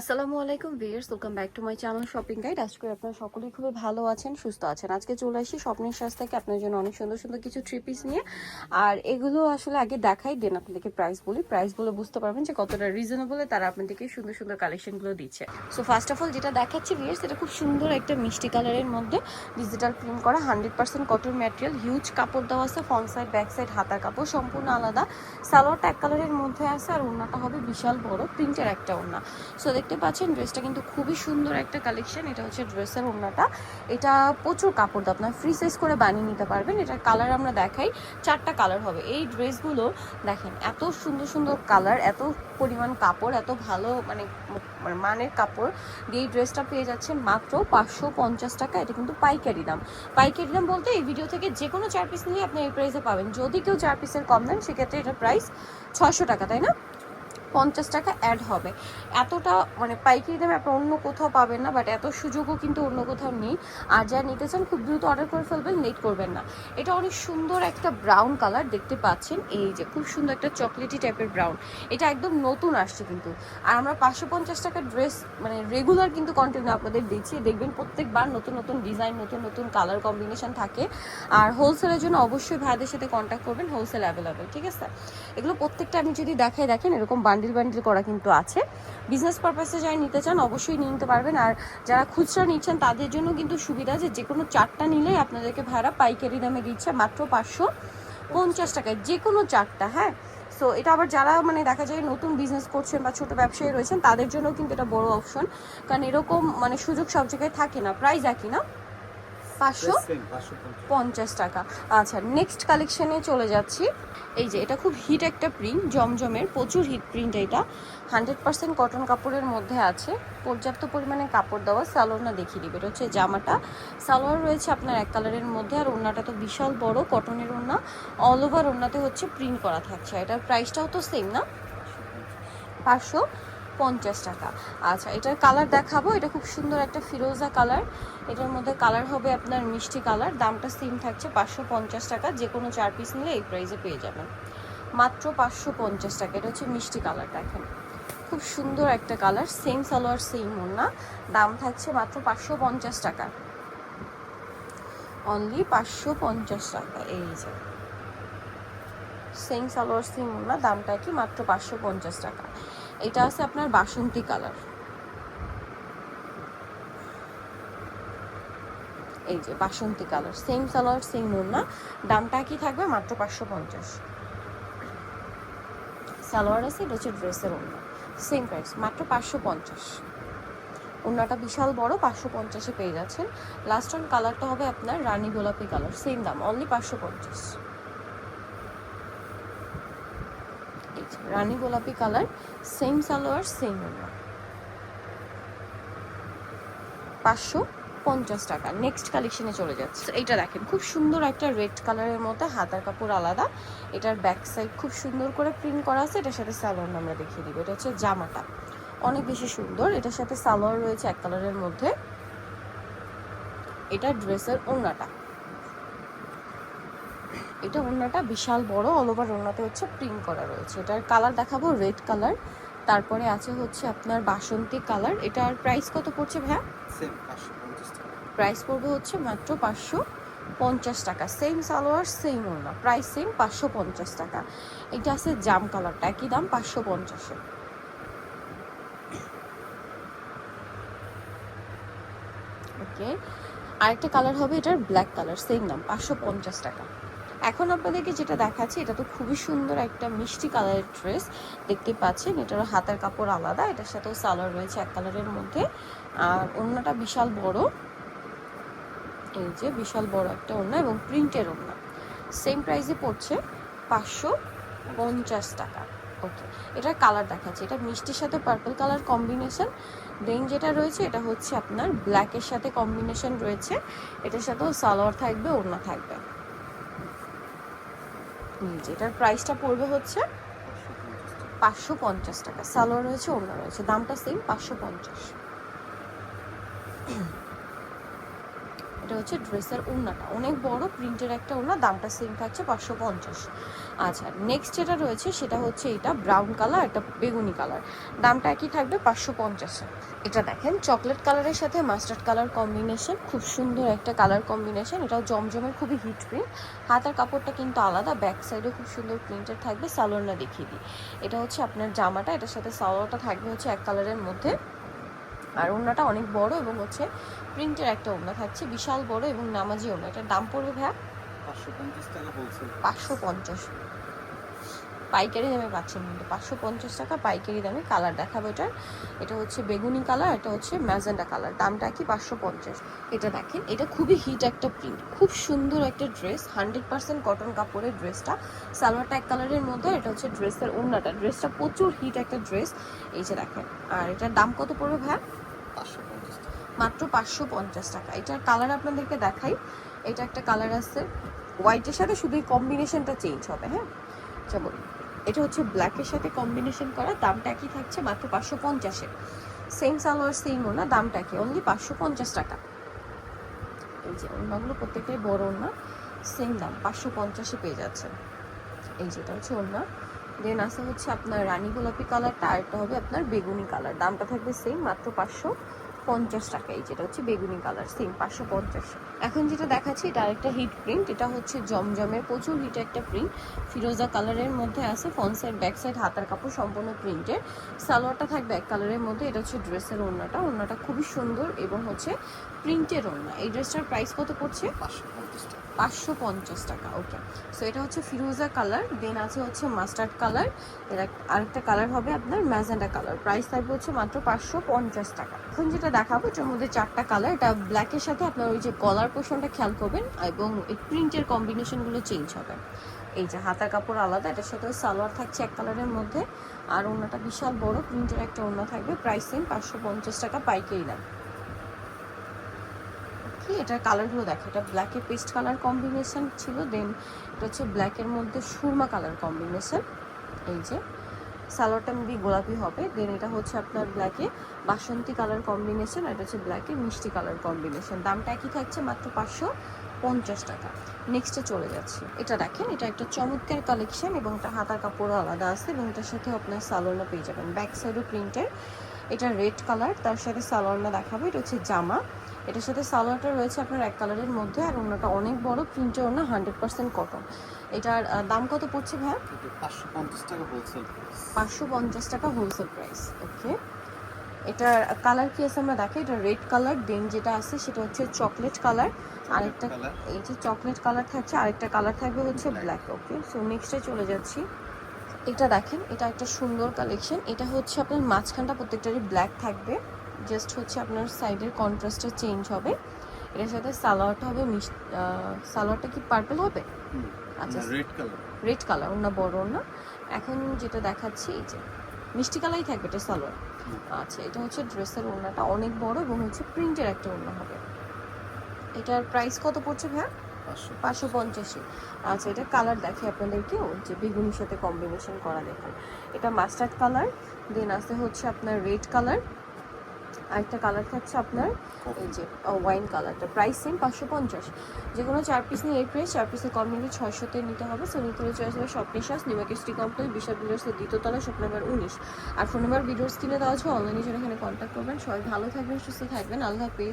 আসসালামু আলাইকুম viewers welcome back to my channel shopping guide. আজকে করে আপনারা সকলেই খুবই ভালো আছেন, সুস্থ আছেন। আজকে চলে আসি স্বপ্নের সাজ থেকে আপনার জন্য অনেক সুন্দর সুন্দর কিছু থ্রি পিস নিয়ে। আর এগুলো আসলে আগে দেখাই, দেন আপনাদেরকে প্রাইস বলি। প্রাইস বলে বুঝতে পারবেন যে কতটা রিজনেবল তারা আপনাদেরকে সুন্দর সুন্দর কালেকশনগুলো দিচ্ছে। সো ফার্স্ট অফ অল যেটা দেখাচ্ছি ভিয়ার্স এটা খুব সুন্দর একটা মিষ্টি কালারের মধ্যে ডিজিটাল প্রিন্ট করা hundred percent cotton material huge কাপড় দেওয়া আছে ফ্রন্ট সাইড ব্যাক সাইড হাতার কাপড়, সম্পূর্ণ আলাদা। সালোয়ারটা এক কালারের মধ্যে আছে, আর ওড়নাটা হবে বিশাল বড় প্রিন্টের একটা ওড়না। সো দেখতে পাচ্ছেন ড্রেসটা কিন্তু খুবই সুন্দর একটা কালেকশন এটা হচ্ছে ড্রেসের ওড়নাটা। এটা প্রচুর কাপড় আপনার ফ্রি সাইজ করে বানিয়ে নিতে পারবেন। এটার কালার আমরা দেখাই। চারটা কালার হবে। এই ড্রেসগুলো দেখেন, এত সুন্দর সুন্দর কালার এত পরিমাণ কাপড়, এত ভালো মানে মানে মানের কাপড় দিয়ে এই ড্রেসটা পেয়ে যাচ্ছেন মাত্র পাঁচশো পঞ্চাশ টাকা। এটা কিন্তু পাইকারি দাম। পাইকারি দাম বলতে এই ভিডিও থেকে যে কোনো চার পিস নিয়ে আপনি এই প্রাইসে পাবেন। যদি কেউ চার পিসের কম দেন সেক্ষেত্রে এটা প্রাইস ছশো টাকা, তাই না? পঞ্চাশ টাকা অ্যাড হবে। এতটা মানে পাইকারি দামে আপনি অন্য কোথাও পাবেন না বাট এত সুযোগও কিন্তু অন্য কোথাও নেই। আর যা নিতে চান, খুব দ্রুত অর্ডার করে ফেলবেন লেট করবেন না। এটা অনেক সুন্দর একটা ব্রাউন কালার দেখতে পাচ্ছেন। এই যে খুব সুন্দর একটা চকলেটি টাইপের ব্রাউন এটা একদম নতুন আসছে কিন্তু। আর আমরা পাঁচশো পঞ্চাশ টাকার ড্রেস মানে রেগুলার কিন্তু কন্টিনিউ আপনাদের দিচ্ছি। দেখবেন প্রত্যেকবার নতুন নতুন ডিজাইন নতুন নতুন কালার কম্বিনেশন থাকে। আর হোলসেলের জন্য অবশ্যই ভাইদের সাথে কন্ট্যাক্ট করবেন হোলসেল অ্যাভেলেবেল ঠিক আছে? এগুলো প্রত্যেকটা আমি যদি দেখাই, দেখেন এরকম বান্ডিল বান্ডিল করা কিন্তু আছে। বিজনেস পারপাসে যারা নিতে চান, অবশ্যই নিয়ে নিতে পারবেন। আর যারা খুচরা নিচ্ছেন, তাদের জন্য কিন্তু সুবিধা যে যে কোনো চারটা নিলেই আপনাদেরকে ভাড়া পাইকারি দামে দিচ্ছে মাত্র পাঁচশো পঞ্চাশ টাকায়, যে কোনো চারটা হ্যাঁ? সো এটা আবার যারা মানে দেখা যায় নতুন বিজনেস করছেন বা ছোট ব্যবসায়ী রয়েছেন, তাদের জন্য কিন্তু এটা বড় অপশন কারণ এরকম মানে সুযোগ সব জায়গায় থাকে না, প্রায় একই না? পাঁচশো পঞ্চাশ। টাকা। আচ্ছা নেক্সট কালেকশনে চলে যাচ্ছি। এই যে এটা খুব হিট একটা প্রিন্ট জমজমের প্রচুর হিট প্রিন্ট এটা। হান্ড্রেড পার্সেন্ট কটন কাপড়ের মধ্যে আছে। পর্যাপ্ত পরিমাণে কাপড় দেওয়া সালোয়ার না দেখিয়ে দিবে। এটা হচ্ছে জামাটা। সালোয়ার রয়েছে আপনার এক কালারের মধ্যে আর ওড়নাটা তো বিশাল বড় কটনের ওড়না। অল ওভার ওড়নাতে হচ্ছে প্রিন্ট করা থাকছে। এটার প্রাইসটাও তো সেম না? পাঁচশো। পঞ্চাশ টাকা। আচ্ছা এটার কালার দেখাবো। এটা খুব সুন্দর একটা ফিরোজা কালার এটার মধ্যে কালার হবে আপনার মিষ্টি কালার দামটা সেম থাকছে পাঁচশো পঞ্চাশ টাকা। যে কোনো চার পিস নিলে এই প্রাইসে পেয়ে যাবেন। মাত্র পাঁচশো পঞ্চাশ টাকা। এটা হচ্ছে মিষ্টি কালার দেখেন। খুব সুন্দর একটা কালার সেম সালোয়ার সেম ওড়না। দাম থাকছে মাত্র পাঁচশো পঞ্চাশ টাকা। অনলি পাঁচশো পঞ্চাশ টাকা। এই যে। সেম সালোয়ার সেম ওড়না। দামটা কি? মাত্র পাঁচশো পঞ্চাশ টাকা। এটা আছে আপনার বাসন্তী কালার। এই যে বাসন্তী কালার সেম সালোয়ার সেম ওড়না দামটা কি থাকবে? মাত্র পাঁচশো পঞ্চাশ। সালোয়ার আছে, এটা হচ্ছে ড্রেসের ওড়না। সেম প্রাইস মাত্র পাঁচশো পঞ্চাশ। ওড়নাটা বিশাল বড়, পাঁচশো পঞ্চাশে পেয়ে যাচ্ছেন। লাস্ট অন কালারটা হবে আপনার রানী গোলাপি কালার সেম দাম অনলি পাঁচশো পঞ্চাশ এই যে রানী গোলাপি কালার সেম সালোয়ার সেম পাঁচশো পঞ্চাশ টাকা। নেক্সট কালেকশনে চলে যাচ্ছে। এটা দেখেন, খুব সুন্দর একটা রেড কালারের মধ্যে হাতার কাপড় আলাদা। এটার ব্যাক সাইড খুব সুন্দর করে প্রিন্ট করা আছে, এটার সাথে সালোয়ার আমরা দেখিয়ে দিব। এটা হচ্ছে জামাটা। অনেক বেশি সুন্দর। এটার সাথে সালোয়ার রয়েছে এক কালারের মধ্যে। এটা ড্রেসের ওড়নাটা। এটা ওড়নাটা বিশাল বড় অল ওভার ওড়নাতে হচ্ছে প্রিন্ট করা রয়েছে। এটার কালার দেখাবো রেড কালার তারপরে আছে হচ্ছে আপনার বাসন্তী কালার এটার প্রাইস কত পড়ছে ভাইয়া? প্রাইস পড়বে হচ্ছে মাত্র পাঁচশো পঞ্চাশ টাকা। সেম সালোয়ার সেম ওড়না। প্রাইস সেম পাঁচশো পঞ্চাশ টাকা। এটা আছে জাম কালারটা একই দাম পাঁচশো পঞ্চাশে। ওকে আরেকটা কালার হবে এটার ব্ল্যাক কালার সেম দাম পাঁচশো পঞ্চাশ টাকা। এখন আপনাদেরকে যেটা দেখাচ্ছি, এটা তো খুবই সুন্দর একটা মিষ্টি কালারের ড্রেস। দেখতে পাচ্ছেন এটারও হাতের কাপড় আলাদা, এটার সাথেও সালোয়ার রয়েছে এক কালারের মধ্যে। আর ওড়নাটা বিশাল বড়। এই যে বিশাল বড় একটা ওড়না এবং প্রিন্টের ওড়না। সেম প্রাইসে পড়ছে পাঁচশো পঞ্চাশ টাকা। ওকে, এটার কালার দেখাচ্ছে। এটা মিষ্টির সাথে পার্পল কালার কম্বিনেশন দেন যেটা রয়েছে, এটা হচ্ছে আপনার ব্ল্যাকের সাথে কম্বিনেশন রয়েছে। এটার সাথেও সালোয়ার থাকবে, ওড়না থাকবে। যেটার প্রাইসটা পড়বে হচ্ছে পাঁচশো পঞ্চাশ টাকা। সালোয়ার রয়েছে, ওড়না রয়েছে। দামটা সেম পাঁচশো পঞ্চাশ। এটা হচ্ছে ড্রেসের ওড়নাটা। অনেক বড়, প্রিন্টের একটা ওড়না, দামটা সেম থাকছে পাঁচশো পঞ্চাশ। আচ্ছা নেক্সট যেটা রয়েছে, সেটা হচ্ছে এটা ব্রাউন কালার একটা বেগুনি কালার দামটা একই থাকবে পাঁচশো পঞ্চাশে। এটা দেখেন চকলেট কালারের সাথে মাস্টার্ড কালার কম্বিনেশন খুব সুন্দর একটা কালার কম্বিনেশন এটাও জমজমের খুবই হিট প্রিন্ট হাতার কাপড়টা কিন্তু আলাদা ব্যাক সাইডে খুব সুন্দর প্রিন্টের থাকবে সালোয়ারটা দেখিয়ে দিই। এটা হচ্ছে আপনার জামাটা, এটার সাথে সালোয়ারটা থাকবে হচ্ছে এক কালারের মধ্যে। আর ওড়নাটা অনেক বড় এবং হচ্ছে প্রিন্টের একটা ওড়না থাকছে বিশাল বড় এবং নামাজি ওড়না। এটার দাম পড়বে ভাইয়া? পাঁচশো পঞ্চাশ পাইকারি দামে পাচ্ছেন কিন্তু পাঁচশো পঞ্চাশ টাকা পাইকারি দামে কালার দেখাবো এটার। এটা হচ্ছে বেগুনি কালার এটা হচ্ছে ম্যাজেন্ডা কালার। দামটা কি পাঁচশো পঞ্চাশ? এটা দেখেন এটা খুবই হিট একটা প্রিন্ট খুব সুন্দর একটা ড্রেস হান্ড্রেড পার্সেন্ট কটন কাপড়ের ড্রেসটা সালোয়ারটা এক কালারের মধ্যে এটা হচ্ছে ড্রেসের ওড়নাটা। ড্রেসটা প্রচুর হিট একটা ড্রেস এই যে দেখেন। আর এটার দাম কত পড়বে ভাই পাঁচশো পঞ্চাশ টাকা মাত্র পাঁচশো পঞ্চাশ টাকা। এটার কালার আপনাদেরকে দেখাই। এটা একটা কালার আছে। হোয়াইটের সাথে শুধু এই কম্বিনেশনটা চেঞ্জ হবে হ্যাঁ? যেমন, এটা হচ্ছে ব্ল্যাকের সাথে কম্বিনেশন করা, দামটা একই থাকছে মাত্র পাঁচশো পঞ্চাশে সেম সালোয়ার সেম ওনা দামটা কি অনলি পাঁচশো পঞ্চাশ টাকা। এই যে ওনাগুলো প্রত্যেকটাই বড় ওনা সেম দাম, পাঁচশো পঞ্চাশে পেয়ে যাচ্ছে। এই যেটা হচ্ছে ওনা দেন আছে হচ্ছে আপনার রানী গোলাপি কালারটা আর একটা হবে আপনার বেগুনি কালার দামটা থাকবে সেম মাত্র পাঁচশো পঞ্চাশ টাকা এই যেটা হচ্ছে বেগুনি কালার সেম পাঁচশো পঞ্চাশ। এখন যেটা দেখাচ্ছি, এটা আরেকটা হিট প্রিন্ট এটা হচ্ছে জমজমের প্রচুর হিট একটা প্রিন্ট ফিরোজা কালারের মধ্যে আছে সাইড ব্যাক সাইড হাতার কাপড় সম্পূর্ণ প্রিন্টের সালোয়ারটা থাকবে এক কালারের মধ্যে, এটা হচ্ছে ড্রেসের ওড়নাটা। ওড়নাটা খুবই সুন্দর এবং হচ্ছে প্রিন্টের ওড়না। এই ড্রেসটার প্রাইস কত পড়ছে? পাঁচশো। পঞ্চাশ পাঁচশো পঞ্চাশ টাকা ওকে সো এটা হচ্ছে ফিরোজা কালার দেন আছে হচ্ছে মাস্টার্ড কালারের আরেকটা কালার হবে আপনার ম্যাজেন্ডা কালার প্রাইস থাকবে হচ্ছে মাত্র পাঁচশো পঞ্চাশ টাকা। এখন যেটা দেখাবো, এটার মধ্যে চারটা কালার এটা ব্ল্যাকের সাথে আপনার ওই যে গলার পোর্শনটা খেয়াল করবেন, এবং এই প্রিন্টের কম্বিনেশনগুলো চেঞ্জ হবে। এই যে হাতার কাপড় আলাদা, এটার সাথে সালোয়ার থাকছে এক কালারের মধ্যে, আর ওনাটা বিশাল বড় প্রিন্টের একটা ওড়না থাকবে প্রাইস সেম পাঁচশো পঞ্চাশ টাকা পাইকারি দাম। কি এটার কালারগুলো দেখো, এটা ব্ল্যাকের পেস্ট কালার কম্বিনেশন ছিল দেন এটা হচ্ছে ব্ল্যাকের মধ্যে সুরমা কালার কম্বিনেশন এই যে। সালোয়ারটা মেবি গোলাপি হবে দেন এটা হচ্ছে আপনার ব্ল্যাকে বাসন্তী কালার কম্বিনেশন এটা হচ্ছে ব্ল্যাকে মিষ্টি কালার কম্বিনেশন দামটা একই থাকছে মাত্র পাঁচশো পঞ্চাশ টাকা। নেক্সটে চলে যাচ্ছে। এটা দেখেন, এটা একটা চমৎকার কালেকশন এবং এটা হাতার কাপড়ও আলাদা আছে এবং এটার সাথে আপনার সালোয়ারটা পেয়ে যাবেন। ব্যাক সাইডও প্রিন্টের এটা রেড কালার তার সাথে সালোয়ারটা দেখাবো। এটা হচ্ছে জামা। এটার সাথে সালোয়ারটা রয়েছে আপনার এক কালারের মধ্যে আর অন্যটা অনেক বড় প্রিন্টের ওনা হান্ড্রেড পার্সেন্ট কটন এটার দাম কত পড়ছে ভাই পাঁচশো পঞ্চাশ টাকা হোলসেল পাঁচশো পঞ্চাশ টাকা হোলসেল প্রাইস ওকে এটার কালার কি আছে আমরা দেখি এটা রেড কালার দেন যেটা আছে সেটা হচ্ছে চকলেট কালার আরেকটা এই যে চকলেট কালার থাকছে আরেকটা কালার থাকবে হচ্ছে ব্ল্যাক ওকে সো নেক্সটে চলে যাচ্ছি। এটা দেখেন এটা একটা সুন্দর কালেকশন এটা হচ্ছে আপনার মাঝখানটা প্রত্যেকটারই ব্ল্যাক থাকবে। জাস্ট হচ্ছে আপনার সাইডের কন্ট্রাস্টটা চেঞ্জ হবে। এটার সাথে সালোয়ারটা হবে সালোয়ারটা কি পার্পল হবে? আচ্ছা রেড কালার রেড কালার ওনা বড় না এখন যেটা দেখাচ্ছি এই যে মিষ্টি কালারই থাকবে এটা সালোয়ার। আচ্ছা এটা হচ্ছে ড্রেসের ওড়নাটা অনেক বড় এবং হচ্ছে প্রিন্টের একটা ওড়না হবে। এটার প্রাইস কত পড়ছে ভাইয়া? পাঁচশো। পাঁচশো পঞ্চাশি আচ্ছা এটা কালার দেখে আপনাদেরকেও যে বেগুনির সাথে কম্বিনেশন করা দেখেন। এটা মাস্টার্ড কালার দেন আছে হচ্ছে আপনার রেড কালার আরেকটা কালার থাকছে আপনার এই যে ওয়াইন কালারটা প্রাইস সেম পাঁচশো পঞ্চাশ। যে কোনো চার পিস নিয়ে এই প্রাইস চার পিসে কম নিলে ছয়শোতে নিতে হবে। সো নিতে চয়েস হবে স্বপ্নের শ্বাস নিমাকে স্টি কমপ্লেক্স বিশাল বিল্ডার্সের দ্বিতীয়তলা শপ নাম্বার উনিশ। আর ফোন নাম্বার ভিডিওস কিনে দেওয়া আছে। অনলাইনে যারা এখানে কন্ট্যাক্ট করবেন সবাই ভালো থাকবেন সুস্থ থাকবেন। আল্লাহ হাফিজ।